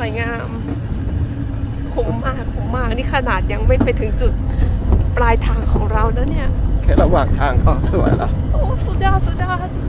วยงามคุ้มมากคุ้มมากนี่ขนาดยังไม่ไปถึงจุดปลายทางของเรานะเนี่ย แค่ระหว่างทางก็สวยแล้ว โอ้ สุดยอดสุดยอด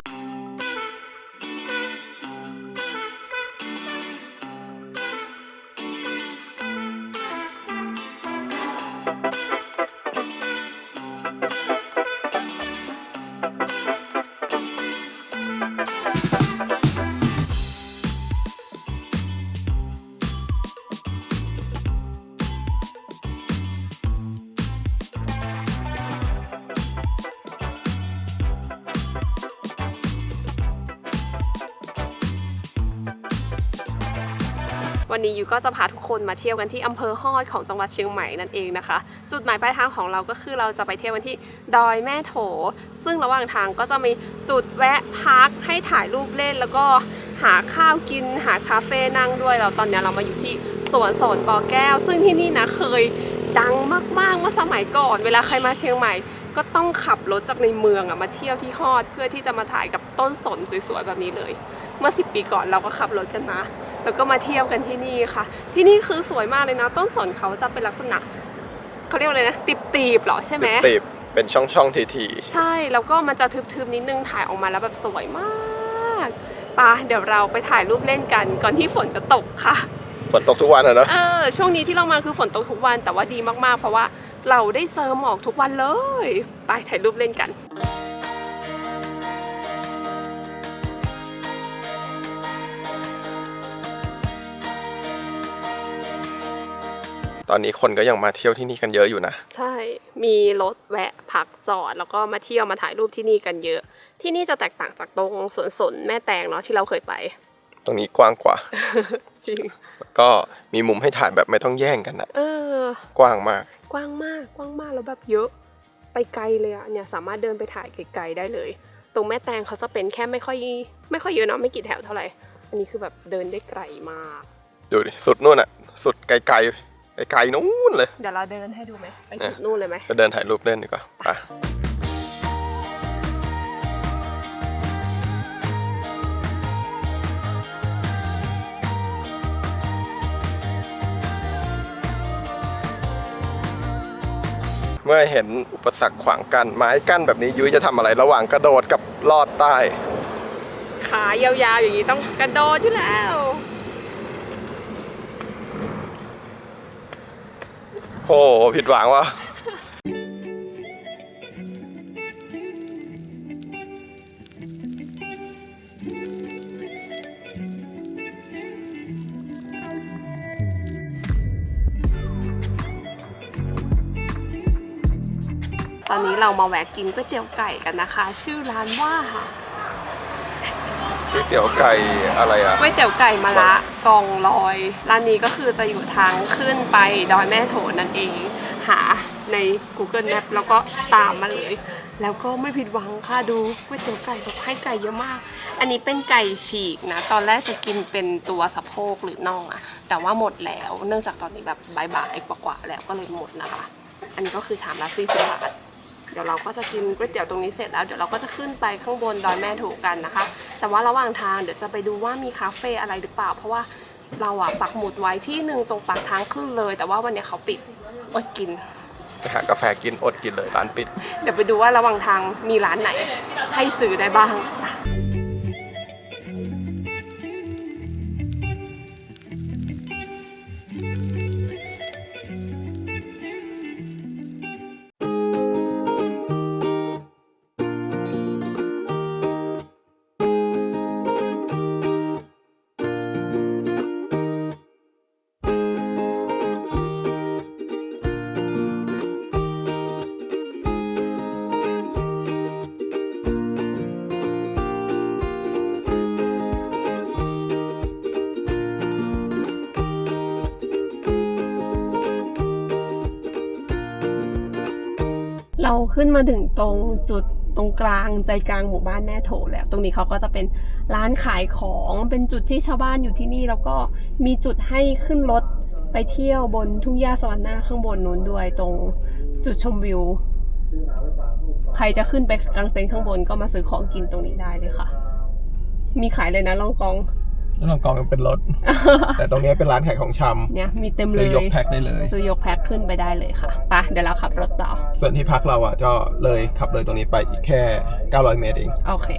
ก็จะพาทุกคนมาเที่ยวกันที่อำเภอฮอดของจังหวัดเชียงใหม่นั่นเองนะคะ จุดหมายปลายทางของเราก็คือเราจะไปเที่ยวกันที่ดอยแม่โถ ซึ่งระหว่างทางก็จะมีจุดแวะพักให้ถ่ายรูปเล่น แล้วก็หาข้าวกิน หาคาเฟ่นั่งด้วยเราตอนนี้เรามาอยู่ที่สวนสนปอแก้ว ซึ่งที่นี่นะเคยดังมากๆเมื่อสมัยก่อน เวลาใครมาเชียงใหม่ก็ต้องขับรถจากในเมืองอะมาเที่ยวที่ฮอดเพื่อที่จะมาถ่ายกับต้นสนสวยๆแบบนี้เลย เมื่อ 10 ปีก่อนเราก็ขับรถกันมา แล้วก็มาเที่ยวกันที่นี่ค่ะ ที่นี่คือสวยมากเลยนะ ต้นสนเขาจะเป็นลักษณะเขาเรียกว่าอะไรนะติบตีบๆเหรอใช่ไหมติบๆเป็นช่องช่องๆทีทีใช่แล้วก็มันจะทึบๆนิดนึงถ่ายออกมาแล้วแบบสวยมากปะเดี๋ยวเราไปถ่ายรูปเล่นกัน ก่อนที่ฝนจะตกค่ะ ฝนตกทุกวันอะเนอะเออช่วงนี้ที่เรามาคือฝนตกทุกวันแต่ว่าดีมากๆ เพราะว่าเราได้เจอหมอกทุกวันเลย ไปถ่ายรูปเล่นกัน ตอนนี้คนก็ยังมาเที่ยวที่นี่กันเยอะอยู่นะ ใช่ มีรถแวะพักจอด แล้วก็มาเที่ยวมาถ่ายรูปที่นี่กันเยอะ ที่นี่จะแตกต่างจากตรงสวนสนแม่แตงเนาะที่เราเคยไป ตรงนี้กว้างกว่า จริงแล้วก็มีมุมให้ถ่ายแบบไม่ต้องแย่งกันนะเออ กว้างมาก กว้างมาก กว้างมากแล้วแบบเยอะ ไปไกลเลยอะเนี่ยสามารถเดินไปถ่ายไกลๆได้เลย ตรงแม่แตงเขาจะเป็นแค่ไม่ค่อย ไม่ค่อยเยอะเนาะไม่กี่แถวเท่าไหร่ อันนี้คือแบบเดินได้ไกลมาก ดูดิ สุดนู่นอะสุดไกลๆ ไกลๆนู้นเลย เดี๋ยวเราเดินให้ดูไหมไปสุดนู่นเลยไหมก็เดินถ่ายรูปเล่นดีกว่าไปเมื่อเห็นอุปสรรคขวางกันไม้กั้นแบบนี้ยุ้ยจะทำอะไรระหว่างกระโดดกับลอดใต้ ขายาวๆอย่างนี้ต้องกระโดดอยู่แล้ว โอ้โหผิดหวังว่ะตอนนี้เรามาแวะกินก๋วยเตี๋ยวไก่กันนะคะ ชื่อร้านว่า เตี๋ยวไก่อะไรอะก๋วยเตี๋ยวไก่มะละกองลอย ร้านนี้ก็คือจะอยู่ทางขึ้นไปดอยแม่โถนั่นเอง หาใน Google Map แล้วก็ตามมาเลย แล้วก็ไม่ผิดหวังค่ะดูก๋วยเตี๋ยวไก่แบบให้ไก่เยอะมาก อันนี้เป็นไก่ฉีกนะ ตอนแรกจะกินเป็นตัวสะโพกหรือน่องอะแต่ว่าหมดแล้ว เนื่องจากตอนนี้แบบบ่ายๆกว่าๆแล้วก็เลยหมดนะคะ อันนี้ก็คือชามละ40บาท เดี๋ยวเราก็จะกินก๋วยเตี๋ยวตรงนี้เสร็จแล้วเดี๋ยวเราก็จะขึ้นไปข้างบนดอยแม่ถูกันนะคะ แต่ว่าระหว่างทางเดี๋ยวจะไปดูว่ามีคาเฟ่อะไรหรือเปล่า เพราะว่าเราอะปักหมุดไว้ที่หนึ่งตรงปากทางขึ้นเลย แต่ว่าวันนี้เขาปิดอดกิน ไปหากาแฟกินอดกินเลยร้านปิด เดี๋ยวไปดูว่าระหว่างทางมีร้านไหนให้ซื้อได้บ้าง ขึ้นมาถึงตรงจุดตรงกลางใจกลางหมู่บ้านแม่โถแล้ว ตรงนี้เขาก็จะเป็นร้านขายของเป็นจุดที่ชาวบ้านอยู่ที่นี่ แล้วก็มีจุดให้ขึ้นรถไปเที่ยวบนทุ่งหญ้าสวรรค์หน้าข้างบนนู้นด้วยตรงจุดชมวิว ใครจะขึ้นไปกางเต็นท์ข้างบนก็มาซื้อของกินตรงนี้ได้เลยค่ะ มีขายเลยนะลองกอง นั่นลองกองเป็นรถ แต่ตรงนี้เป็นร้านขายของชำเนี่ยมีเต็มเลซื้อยยกแพ็คได้เลยซื้อยกแพ็คขึ้นไปได้เลยค่ะไปะเดี๋ยวเราขับรถต่อ ส่วนที่พักเราอะก็เลยขับเลยตรงนี้ไปอีกแค่ 900 เมตรเอง โอเค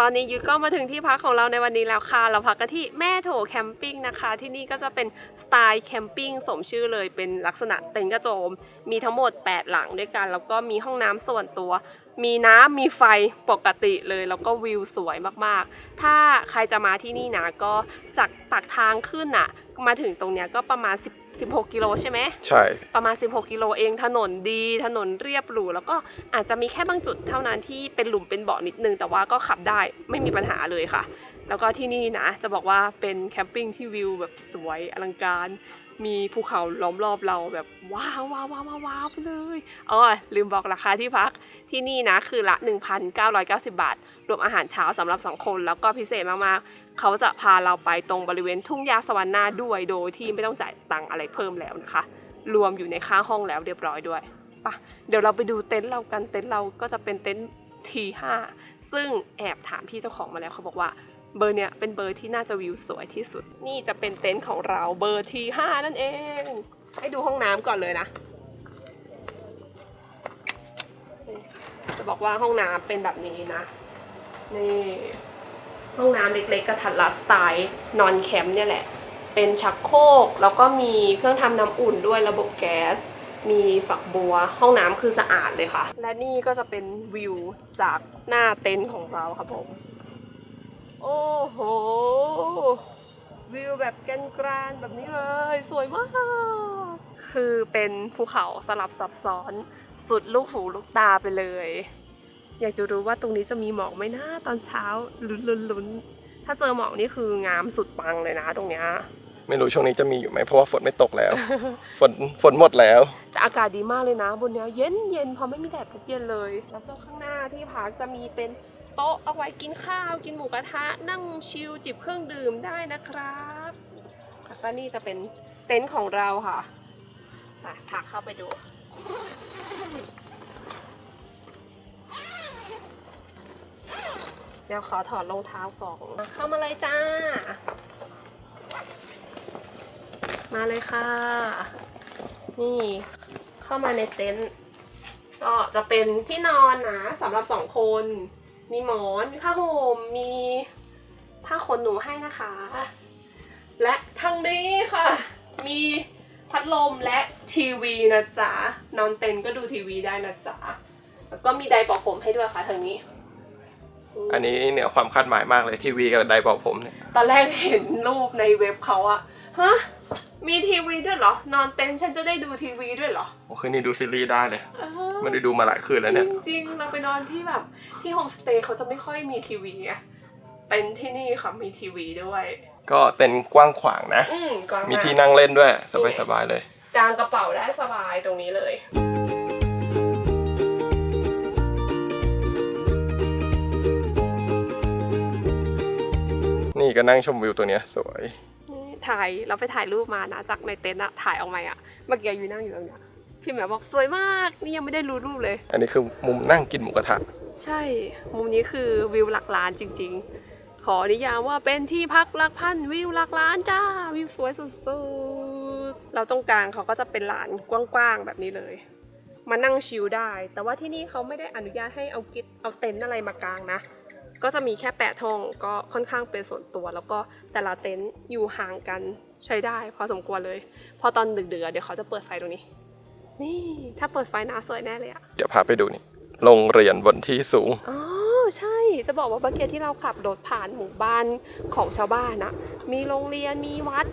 ตอนนี้ยุ้ยก็มาถึงที่พักของเราในวันนี้แล้วค่ะ เราพักกันที่แม่โถแคมปิ้งนะคะ ที่นี่ก็จะเป็นสไตล์แคมปิ้งสมชื่อเลยเป็นลักษณะเต็นท์กระโจม มีทั้งหมด 8 หลังด้วยกัน แล้วก็มีห้องน้ำส่วนตัว มีน้ำมีไฟปกติเลยแล้วก็วิวสวยมากๆ ถ้าใครจะมาที่นี่นะก็จากปากทางขึ้นน่ะมาถึงตรงเนี้ยก็ประมาณ 10 16 กิโลใช่ไหม ใช่ ประมาณ 16 กิโลเองถนนดีถนนเรียบหรูแล้วก็อาจจะมีแค่บางจุดเท่านั้นที่เป็นหลุมเป็นเบาะนิดนึง แต่ว่าก็ขับได้ไม่มีปัญหาเลยค่ะ แล้วก็ที่นี่นะ จะบอกว่าเป็นแคมปิ้งที่วิวแบบสวยอลังการ มีภูเขาล้อมรอบเราแบบว้าวว้าวว้าวว้าววาวไปเลยอ๋อลืมบอกราคาที่พักที่นี่นะคือละ 1,990 บาท รวมอาหารเช้าสำหรับ 2 คน แล้วก็พิเศษมากๆ เขาจะพาเราไปตรงบริเวณทุ่งหญ้าสวรรค์นาด้วยโดยที่ไม่ต้องจ่ายตังอะไรเพิ่มแล้วนะคะ รวมอยู่ในค่าห้องแล้วเรียบร้อยด้วยปะเดี๋ยวเราไปดูเต็นท์เรากันเต็นท์เราก็จะเป็นเต็นท์ T5 ซึ่งแอบถามพี่เจ้าของมาแล้วเขาบอกว่า เบอร์เนี้ยเป็นเบอร์ที่น่าจะวิวสวยที่สุด นี่จะเป็นเต็นท์ของเราเบอร์ T5 นั่นเอง ให้ดูห้องน้ำก่อนเลยนะ จะบอกว่าห้องน้ำเป็นแบบนี้นะ นี่ห้องน้ำเล็กๆกระทัดรัดสไตล์นอนแคมป์เนี่ยแหละ เป็นชักโครกแล้วก็มีเครื่องทำน้ำอุ่นด้วยระบบแก๊ส มีฝักบัว ห้องน้ำคือสะอาดเลยค่ะ และนี่ก็จะเป็นวิวจากหน้าเต็นท์ของเราครับผม โอ้โห วิวแบบแกนกรานๆแบบนี้เลย สวยมาก คือเป็นภูเขาสลับซับซ้อน สุดลูกหูลูกตาไปเลย อยากจะรู้ว่าตรงนี้จะมีหมอกไหมนะตอนเช้าลุ้นลุ้นลุ้นถ้าเจอหมอกนี่คืองามสุดปังเลยนะตรงเนี้ยไม่รู้ช่วงนี้จะมีอยู่ไหมเพราะว่าฝนไม่ตกแล้ว ฝนฝนหมดแล้วแต่อากาศดีมากเลยนะ บนเนี้ยเย็นเย็นๆพอไม่มีแดดปุ๊บเย็นเลย แล้วก็ข้างหน้าที่พักจะมีเป็น โต๊ะเอาไว้กินข้าวกินหมูกระทะ นั่งชิลจิบเครื่องดื่มได้นะครับแล้วก็นี่จะเป็นเต็นท์ของเราค่ะไปพาเข้าไปดูเดี๋ยวขอถอดรองเท้าก่อนเข้ามาเลยจ้า มาเลยค่ะ นี่เข้ามาในเต็นท์ก็จะเป็นที่นอนนะสำหรับสองคน มีหมอนมีผ้าห่มมีผ้าขนหนูให้นะคะ และทางนี้ค่ะ มีพัดลมและทีวีนะจ๊ะนอนเต็นท์ก็ดูทีวีได้นะจ๊ะแล้วก็มีไดร์เป่าผมให้ด้วยค่ะทางนี้ อันนี้เหนือความคาดหมายมากเลยทีวีกับไดร์เป่าผมเนี่ยตอนแรกเห็นรูปในเว็บเขาอะฮะ มีทีวีด้วยเหรอ นอนเต็นท์ฉันจะได้ดูทีวีด้วยเหรอโอ้คืนนี้ดูซีรีส์ได้เลยเออไม่ได้ดูมาหลายคืนแล้วเนี่ย จริงๆ เราไปนอนที่แบบที่โฮมสเตย์เขาจะไม่ค่อยมีทีวีไงเป็นที่นี่ค่ะมีทีวีด้วย ก็เต็นท์กว้างขวางนะ อืมก่อนมีมาที่นั่งเล่นด้วย สบายๆเลย กางกระเป๋าได้สบายตรงนี้เลย นี่ก็นั่งชมวิวตัวเนี้ยสวยนี่ ถ่ายเราไปถ่ายรูปมานะจากในเต็นท์อะถ่ายออกมาอะเมื่อกี้อยู่นั่งอยู่ตรงเนี้ยพี่แหมวบอกสวยมากนี่ยังไม่ได้รู้รูปเลย อันนี้คือมุมนั่งกินหมูกระทะใช่ มุมนี้คือวิวหลักล้านจริง ๆ ขอนิยามว่าเป็นที่พักหลักพันวิวหลักล้านจ้าวิวสวยสุดๆเราตรงกลางเขาก็จะเป็นลานกว้างๆแบบนี้เลยมานั่งชิลได้ แต่ว่าที่นี่เขาไม่ได้อนุญาตให้เอากิจเอาเต็นท์อะไรมากางนะ ก็จะมีแค่แปดห้องก็ค่อนข้างเป็นส่วนตัว แล้วก็แต่ละเต็นท์อยู่ห่างกันใช้ได้พอสมควรเลย พอตอนดึกๆอะเดี๋ยวเขาจะเปิดไฟตรงนี้ นี่ถ้าเปิดไฟน่าสวยแน่เลยอะเดี๋ยวพาไปดูนี่โรงเรียนบนที่สูงอ๋อใช่จะบอกว่าเมื่อกี้ที่เราขับรถผ่านหมู่บ้านของชาวบ้านนะมีโรงเรียนมีวัด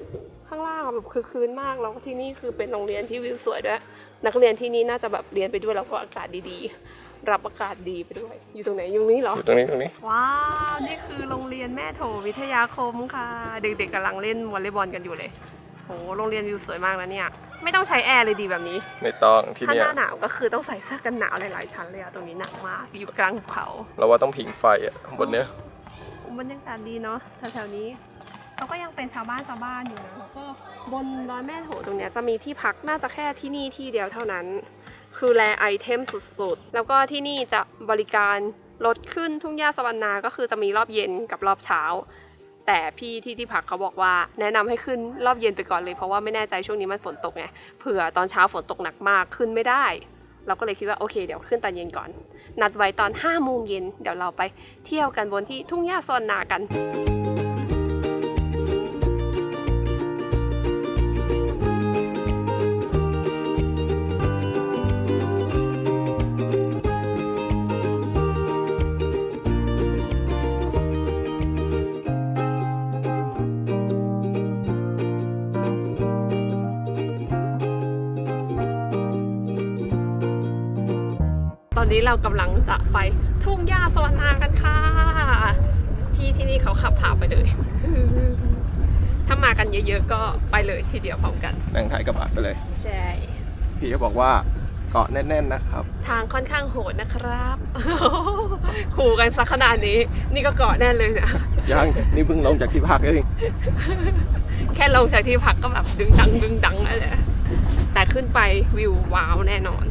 ข้างล่างอะแบบคือคืนมากแล้วก็ที่นี่คือเป็นโรงเรียนที่วิวสวยด้วย นักเรียนที่นี่น่าจะแบบเรียนไปด้วยแล้วก็อากาศดีๆ รับอากาศดีไปด้วย อยู่ตรงไหนอยู่นี่เหรออยู่ตรงนี้ตรงนี้ ว้าว นี่คือโรงเรียนแม่โถวิทยาคมค่ะ เด็กๆกำลังเล่นวอลเลย์บอลกันอยู่เลยโหโรงเรียนวิวสวยมากนะเนี่ย ไม่ต้องใช้แอร์เลยดีแบบนี้ ไม่ต้องที่ถ้าเนี่หยน้าหนาวก็คือต้องใส่เสื้อกันหนาวหลายๆชั้นเลยอะตรงนี้หนักมากอยู่กลางหุบเขา เราว่าต้องผิงไฟอะบนเนี้ยบรรยากาศดีเนาะแถวๆนี้เขาก็ยังเป็นชาวบ้านชาวบ้านอยู่นะแล้วก็บนดอยแม่โถตรงเนี้ยจะมีที่พักน่าจะแค่ที่นี่ที่เดียวเท่านั้น คือแลไอเทมสุดๆ แล้วก็ที่นี่จะบริการรถขึ้นทุ่งหญ้าสวรรณาก็คือจะมีรอบเย็นกับรอบเช้า แต่พี่ที่ที่พักเขาบอกว่า แนะนำให้ขึ้นรอบเย็นไปก่อนเลยเพราะว่าไม่แน่ใจช่วงนี้มันฝนตกไงเผื่อตอนเช้าฝนตกหนักมากขึ้นไม่ได้ เราก็เลยคิดว่าโอเคเดี๋ยวขึ้นตอนเย็นก่อน นัดไว้ตอน5โมงเย็นเดี๋ยวเราไปเที่ยวกันบนที่ทุ่งหญ้าสวรรณากัน อนนี้เรากำลังจะไปทุ่งหญ้าสวรรณากันค่ะ พี่ที่นี่เขาขับพาไปเลย ถ้ามากันเยอะๆก็ไปเลยทีเดียวพร้อมกัน นั่งท้ายกระบะไปเลย ใช่ พี่ก็บอกว่าเกาะแน่นๆนะครับ ทางค่อนข้างโหดนะครับขู่กันสักขนาดนี้ นี่ก็เกาะแน่เลยนะยังนี่เพิ่งลงจากที่พักเองแค่ลงจากที่พักก็แบบดึงดังดึงดังแล้วแหละแต่ขึ้นไปวิวว้าวแน่นอนสั่น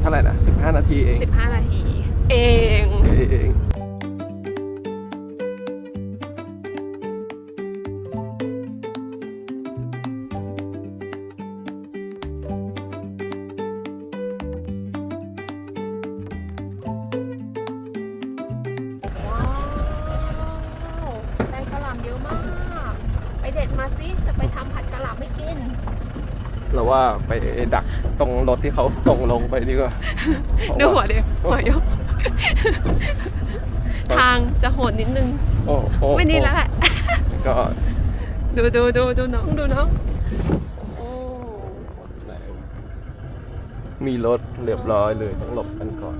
เท่าไหร่นะ15 นาทีเองสิบห้านาที เอง เองว้าวแตงกะหล่ำเยอะมาก ไปเด็ดมาสิจะไปทำผัดกะหล่ำให้กิน เราว่าไปดักตรงรถที่เขาส่งลงไปดีกว่าดูหัวเดียวหัวยกทางจะโหดนิดนึงโอ้โอ้ไม่นี่แล้วแหละก็ดูดูดูดูน้องดูน้องโอ้มีรถเรียบร้อยเลยต้องหลบกันก่อน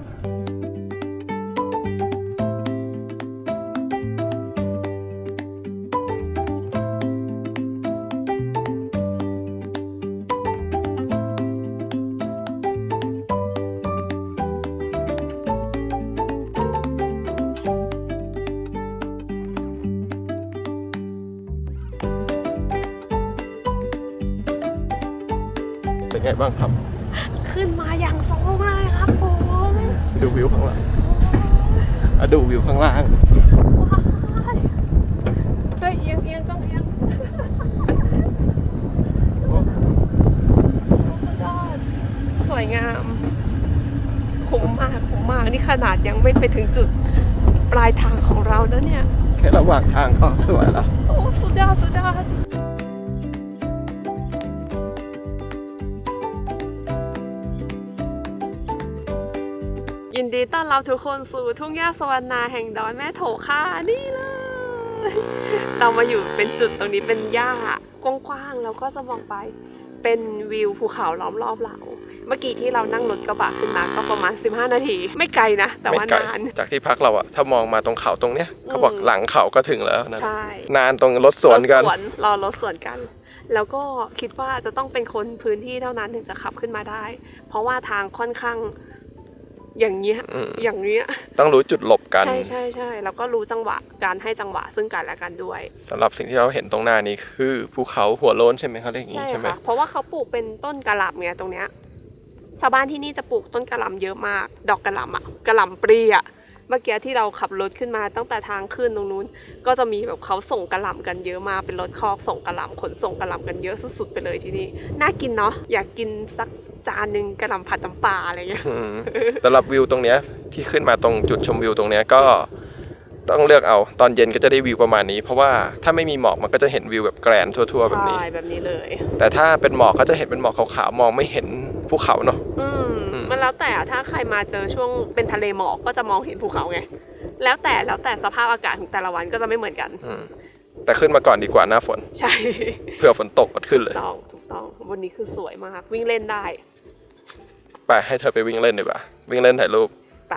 บ้างครับ ขึ้นมาอย่างสูงเลยครับผมดูวิวข้างล่างอะดูวิวข้างล่างว้ายเฮ้ยเอียงเอียงต้องเอียงสุดยอดสวยงามคุ้มมากคุ้มมากนี่ขนาดยังไม่ไปถึงจุดปลายทางของเรานะเนี่ย แค่ระหว่างทางก็สวยแล้ว โอ้ สุดยอดสุดยอด ดีต้อนรับทุกคนสู่ทุ่งหญ้าสวรรณาแห่งดอยแม่โถค่ะนี่เลย เรามาอยู่เป็นจุดตรงนี้เป็นหญ้ากว้างๆแล้วก็จะมองไปเป็นวิวภูเขาล้อมรอบเรา เมื่อกี้ที่เรานั่งรถกระบะขึ้นมาก็ประมาณ 15 นาที ไม่ไกลนะ แต่ว่าไม่ไกลนาน จากที่พักเราอะถ้ามองมาตรงเขาตรงเนี้ยเขาบอกอืมหลังเขาก็ถึงแล้วนะใช่นานตรงรถสวนกันรถสวนรอรถสวนกัน แล้วก็คิดว่าจะต้องเป็นคนพื้นที่เท่านั้นถึงจะขับขึ้นมาได้ เพราะว่าทางค่อนข้าง อย่างเงี้ยอืมอย่างเงี้ยต้องรู้จุดหลบกัน ใช่ใช่ใช่แล้วก็รู้จังหวะการให้จังหวะซึ่งกันและกันด้วยสำหรับสิ่งที่เราเห็นตรงหน้านี้คือภูเขาหัวโล้นใช่ไหมเขาเรียกอย่างนี้ใช่ไหมค่ะเพราะว่าเขาปลูกเป็นต้นกระหล่ำไงตรงเนี้ยชาวบ้านที่นี่จะปลูกต้นกระหล่ำเยอะมาก ดอกกระหล่ำอะกระหล่ำปลีอะ เมื่อกี้ที่เราขับรถขึ้นมาตั้งแต่ทางขึ้นตรงนู้น ก็จะมีแบบเขาส่งกระหล่ำกันเยอะมาเป็นรถคอกส่งกระหล่ำขนส่งกระหล่ำกันเยอะสุดๆไปเลยที่นี่น่ากินเนาะอยากกินสักจานหนึ่งกระหล่ำผัดน้ำปลาอะไรเงี้ยสำหรับวิวตรงเนี้ยที่ขึ้นมาตรงจุดชมวิวตรงเนี้ยก็ ต้องเลือกเอาตอนเย็นก็จะได้วิวประมาณนี้ เพราะว่าถ้าไม่มีหมอกมันก็จะเห็นวิวแบบแกรนด์ทั่ว ๆ แบบนี้ ใช่แบบนี้เลย แต่ถ้าเป็นหมอกก็จะเห็นเป็นหมอกขาวๆมองไม่เห็นภูเขาเนาะอืมอืมมันแล้วแต่อะถ้าใครมาเจอช่วงเป็นทะเลหมอกก็จะมองเห็นภูเขาไงแล้วแต่แล้วแต่สภาพอากาศของแต่ละวันก็จะไม่เหมือนกันอืมแต่ขึ้นมาก่อนดีกว่าหน้าฝน ใช่เผื่อฝนตกก็ขึ้นเลยถูกต้องถูกต้องวันนี้คือสวยมากวิ่งเล่นได้ไปให้เธอไปวิ่งเล่นดีกว่าวิ่งเล่นถ่ายรูปป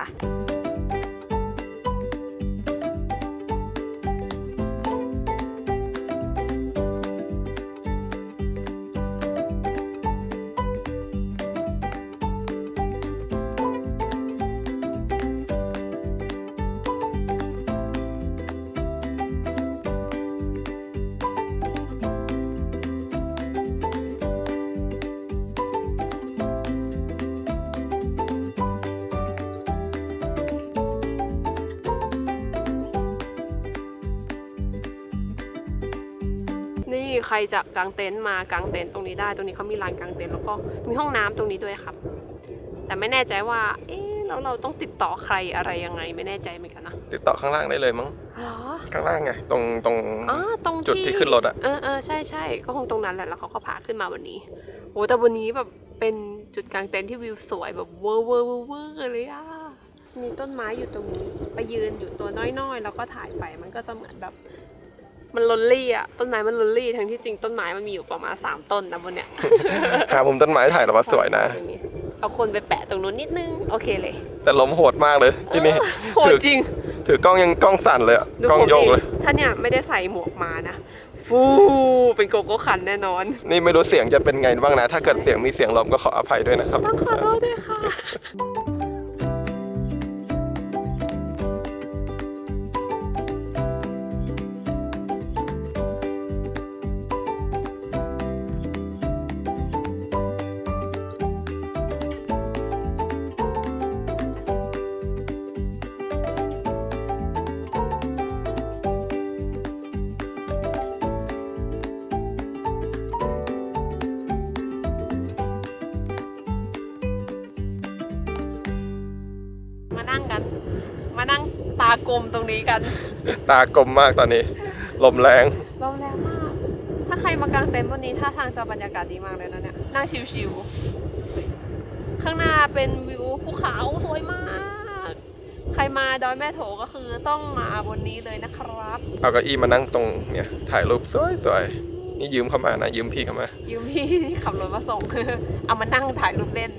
างเต็นท์มากางเต็นท์ตรงนี้ได้ ตรงนี้เขามีลานกางเต็นท์แล้วก็มีห้องน้ำตรงนี้ด้วยครับ แต่ไม่แน่ใจว่า เอ๊ะแล้วเราต้องติดต่อใครอะไรยังไงไม่แน่ใจเหมือนกันนะติดต่อข้างล่างได้เลยมั้งเหรอข้างล่างไงตรงตรงอ๋อตรงจุดที่ขึ้นรถอะเออเออใช่ใช่ก็คงตรงนั้นแหละแล้วเขาก็พาขึ้นมาวันนี้โอ้แต่วันนี้แบบเป็นจุดกางเต็นท์ที่วิวสวยแบบเวอร์เวอร์เวอร์เวอร์เลยอะมีต้นไม้อยู่ตรงนี้ไปยืนอยู่ตัวน้อยๆ แล้วก็ถ่ายไปมันก็จะเหมือนแบบ มันลนลี่อะต้นไม้มันลนลี่ทั้งที่จริงต้นไม้มันมีอยู่ประมาณสามต้นนะบนเนี้ยหามุมต้นไม้ถ่ายแล้วว่าสวยนะอย่างงี้เอาคนไปแปะตรงนู้นนิดนึง โอเคเลย แต่ลมโหดมากเลยที่นี่โหดถือจริง ถือกล้องยังกล้องสั่นเลยอะดูกล้องผมโยกดิเลย ถ้าเนี่ยไม่ได้ใส่หมวกมานะฟูเป็นโกโก้คันแน่นอน นี่ไม่รู้เสียงจะเป็นไงบ้างนะ ถ้าเกิดเสียงมีเสียงลมก็ขออภัยด้วยนะครับ ต้องขอโทษด้วยค่ะ นี้กัน ตากลมมากตอนนี้ ลมแรงลมแรงมาก ถ้าใครมากางเต็นท์วันนี้ท่าทางจะบรรยากาศดีมากเลยนะเนี่ย นั่งชิวๆ ข้างหน้าเป็นวิวภูเขาสวยมาก ใครมาดอยแม่โถก็คือต้องมาบนนี้เลยนะครับ เอาเก้าอี้มานั่งตรงเนี่ยถ่ายรูปสวยๆ นี่ยืมเข้ามานะยืมพี่เข้ามา ยืมพี่ที่ขับรถมาส่ง เอามานั่งถ่ายรูปเล่น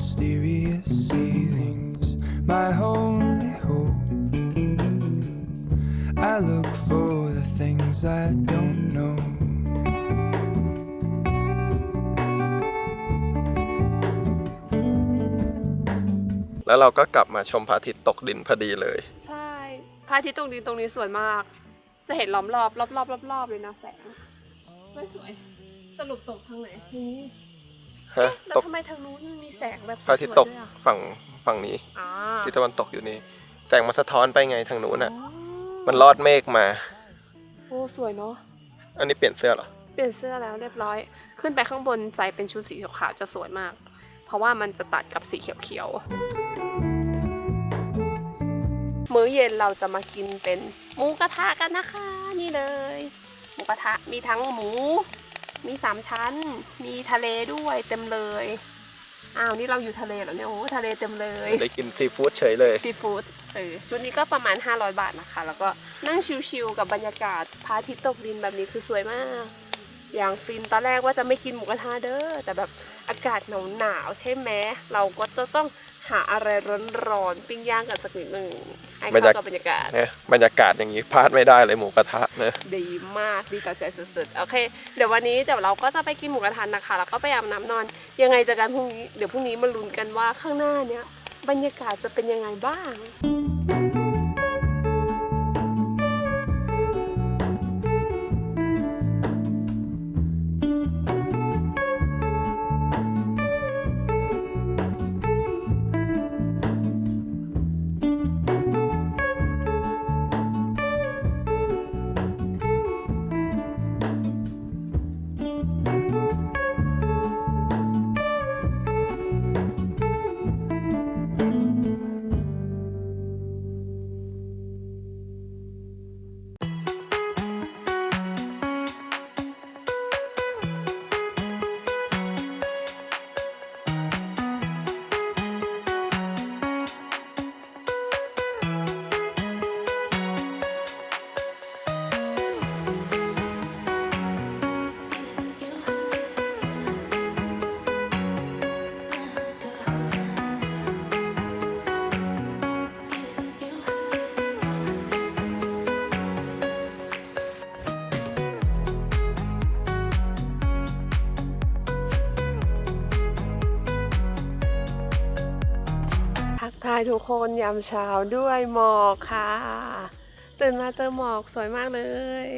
mysterious ceilings, my only hope. I look for the things I don't know. แล้วเราก็กลับมาชมพระอาทิตย์ตกดินพอดีเลย ใช่พระอาทิตย์ตรงนี้ตรงนี้สวยมาก จะเห็นล้อมรอบรอบรอบรอบรอบเลยนะแสง สวยสวยๆสรุปตกทางไหนนี่ ฮะแล้วตกทำไมทางนู้นมันมีแสงแบบพระอาทิตย์สตวยกๆด้วยอะฝั่งฝั่งนี้อ่าทิศตะวันตกอยู่นี่แสงมันสะท้อนไปไงทางนู้นอะอ๋อมันลอดเมฆมา โอ้สวยเนาะอันนี้เปลี่ยนเสื้อเหรอเปลี่ยนเสื้อแล้วเรียบร้อย ขึ้นไปข้างบนใส่เป็นชุดสีขาวๆจะสวยมาก เพราะว่ามันจะตัดกับสีเขียวๆมื้อเย็นเราจะมากินเป็นหมูกระทะกันนะคะ นี่เลย หมูกระทะมีทั้งหมู มีสามชั้น มีทะเลด้วยเต็มเลย อ้าวนี่เราอยู่ทะเลเหรอเนี่ยโอ้ทะเลเต็มเลยได้กินซีฟู้ดเฉยเลยซีฟู้ดเออชุดนี้ก็ประมาณ 500 บาทนะคะ แล้วก็นั่งชิลๆกับบรรยากาศพระอาทิตย์ตกดินแบบนี้คือสวยมาก อย่างฟินตอนแรกว่าจะไม่กินหมูกระทะเด้อแต่แบบอากาศหนาวหนาวๆใช่ไหมเราก็จะต้อง หาอะไรร้อนๆปิ้งย่างกันสักนิดหนึ่งให้บรรยาเข้ากับบรรยากาศเนี่ยบรรยากาศอย่างนี้พลาดไม่ได้เลยหมูกระทะนะดีมากดีต่อใจสุดๆโอเค เดี๋ยววันนี้เดี๋ยวเราก็จะไปกินหมูกระทะนะคะแล้วก็ไปอาบน้ำนอน ยังไงเจอกันพรุ่งนี้เดี๋ยวพรุ่งนี้มาลุ้นกันว่าข้างหน้าเนี้ยบรรยากาศจะเป็นยังไงบ้างายทุกคนยามเช้าด้วยหมอกค่ะ ตื่นมาเจอหมอกสวยมากเลย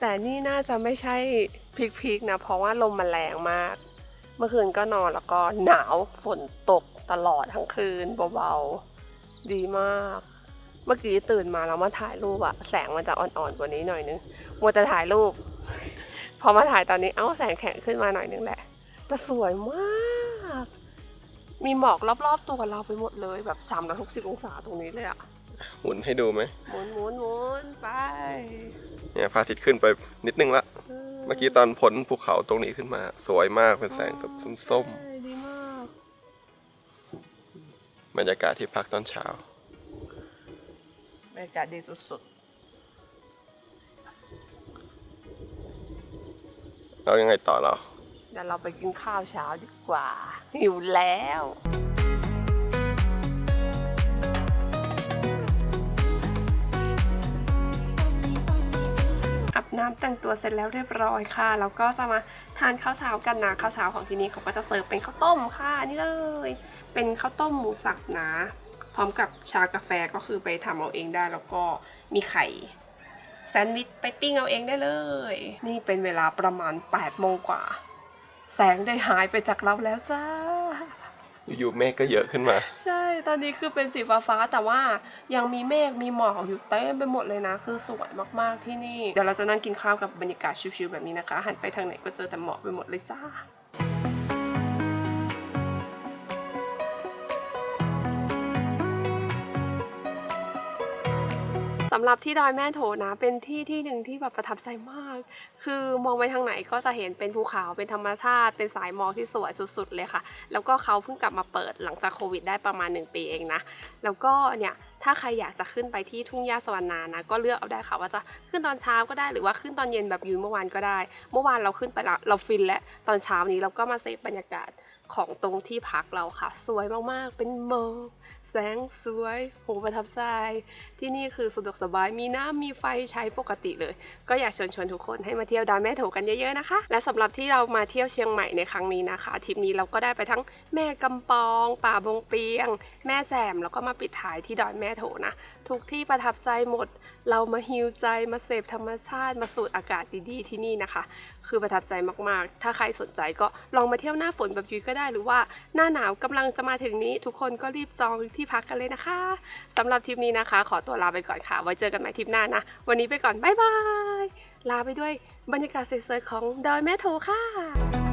แต่นี่น่าจะไม่ใช่พีคๆนะ เพราะว่าลมมันแรงมาก เมื่อคืนก็นอนแล้วก็หนาวฝนตกตลอดทั้งคืนเบาๆ ดีมาก เมื่อกี้ตื่นมาแล้วมาถ่ายรูปอะแสงมันจะอ่อนๆกว่านี้หน่อยนึงมัวแต่ถ่ายรูป พอมาถ่ายตอนนี้เอ้าแสงแข็งขึ้นมาหน่อยนึงแหละแต่สวยมาก มีหมอกรอบๆตัวเราไปหมดเลยแบบ 360 องศาตรงนี้เลยอะหมุนให้ดูไหมหมุนหมุนหมุนไปเนี่ยพระอาทิตย์ขึ้นไปนิดนึงละ เมื่อกี้ตอนพ้นภูเขาตรงนี้ขึ้นมา สวยมากเป็นแสงแบบส้มใช่ดีมากๆบรรยากาศที่พักตอนเช้าบรรยากาศดีสุดแล้วยังไงต่อเราๆเดี๋ยวเราไปกินข้าวเช้าดีกว่า หิวแล้วอาบน้ำแต่งตัวเสร็จแล้วเรียบร้อยค่ะ แล้วก็จะมาทานข้าวเช้ากันนะข้าวเช้าของที่นี่เขาก็จะเสิร์ฟเป็นข้าวต้มค่ะนี่เลย เป็นข้าวต้มหมูสับนะ พร้อมกับชากาแฟก็คือไปทำเอาเองได้ แล้วก็มีไข่แซนด์วิชไปปิ้งเอาเองได้เลย นี่เป็นเวลาประมาณ8โมงกว่า แสงได้หายไปจากเราแล้วจ้า อยู่ๆเมฆก็เยอะขึ้นมา ใช่ ตอนนี้คือเป็นสีฟ้าฟ้าๆแต่ว่ายังมีเมฆมีหมอกอยู่เต็มไปหมดเลยนะ คือสวยมากๆที่นี่ เดี๋ยวเราจะนั่งกินข้าวกับบรรยากาศชิวๆแบบนี้นะคะ หันไปทางไหนก็เจอแต่หมอกไปหมดเลยจ้าำหรับที่ดอยแม่โถนะ เป็นที่ที่หนึ่งที่แบบประทับใจมาก คือมองไปทางไหนก็จะเห็นเป็นภูเขาเป็นธรรมชาติ เป็นสายหมอกที่สวยสุดๆเลยค่ะ แล้วก็เขาเพิ่งกลับมาเปิดหลังจากโควิดได้ประมาณ 1 ปีเองนะ แล้วก็เนี่ยถ้าใครอยากจะขึ้นไปที่ทุ่งหญ้าสวรรณานะ ก็เลือกเอาได้ค่ะว่าจะขึ้นตอนเช้าก็ได้หรือว่าขึ้นตอนเย็นแบบอยูเมื่อวานก็ได้ เมื่อวานเราขึ้นไปเราฟินแล้วตอนเช้านี้เราก็มาเซฟบรรยากาศของตรงที่พักเราค่ะ สวยมากๆ เป็นหมอก สงสวยโหประทับใจ ที่นี่คือสะดวกสบายมีน้ำมีไฟใช้ปกติเลย ก็อยากชวนชวนทุกคนให้มาเที่ยวดอยแม่โถกันเยอะๆนะคะ และสำหรับที่เรามาเที่ยวเชียงใหม่ในครั้งนี้นะคะทริปนี้เราก็ได้ไปทั้งแม่กำปอง ป่าบงเปียง แม่แสมแล้วก็มาปิดท้ายที่ดอยแม่โถนะ ทุกที่ประทับใจหมด เรามาฮิวใจมาเสพธรรมชาติ มาสูดอากาศดีๆที่นี่นะคะ คือประทับใจมากๆ ถ้าใครสนใจก็ลองมาเที่ยวหน้าฝนแบบยุ้ยก็ได้หรือว่าหน้าหนาวกำลังจะมาถึงนี้ ทุกคนก็รีบจองที่พักกันเลยนะคะสำหรับทริปนี้นะคะ ขอตัวลาไปก่อนค่ะ ไว้เจอกันใหม่ทริปหน้านะ วันนี้ไปก่อนบ๊ายบายลาไปด้วยบรรยากาศสวยๆของดอยแม่โถค่ะ